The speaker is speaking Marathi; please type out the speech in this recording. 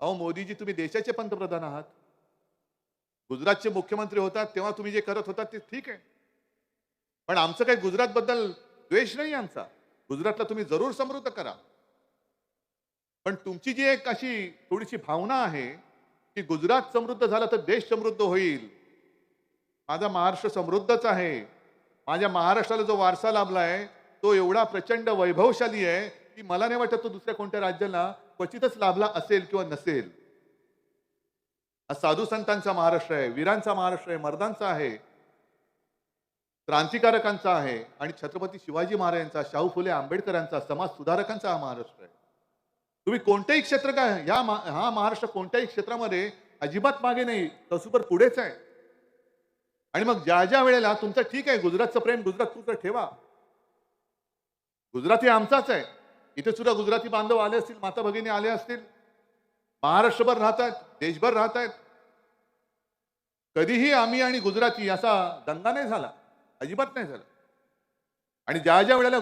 अहो मोदीजी तुम्ही देशाचे पंतप्रधान आहात. गुजरातचे मुख्यमंत्री होतात तेव्हा तुम्ही जे करत होतात ते ठीक आहे. पण आमचं काही गुजरात बद्दल द्वेष नाही आमचा. गुजरातला तुम्ही जरूर समृद्ध करा. पण तुमची जी एक अशी थोडीशी भावना आहे की गुजरात समृद्ध झाला तर देश समृद्ध होईल. माझा महाराष्ट्र समृद्धच आहे. माझ्या महाराष्ट्राला जो वारसा लाभलाय तो एवढा प्रचंड वैभवशाली आहे की मला नाही वाटत तो दुसऱ्या कोणत्या राज्याला क्वचितच लाभला असेल किंवा नसेल. हा साधू संतांचा महाराष्ट्र आहे वीरांचा महाराष्ट्र आहे मर्दांचा आहे क्रांतिकारकांचा आहे आणि छत्रपती शिवाजी महाराजांचा शाहू फुले आंबेडकरांचा समाज सुधारकांचा हा महाराष्ट्र आहे. तुम्ही कोणतेही क्षेत्र काय ह्या हा महाराष्ट्र कोणत्याही क्षेत्रामध्ये अजिबात मागे नाही तसूपर पुढेच आहे. आणि मग ज्या ज्या वेळेला तुमचं ठीक आहे गुजरातचं प्रेम गुजरात पुरतं ठेवा. गुजरात हे आमचाच आहे. इथे सुद्धा गुजराती बांधव आले असतील माता भगिनी आले असतील. महाराष्ट्रभर राहत आहेत देशभर राहत आहेत कधीही आम्ही आणि गुजराती असा दंगा नाही झाला अजिबात नाही झाला. आणि ज्या ज्या वेळेला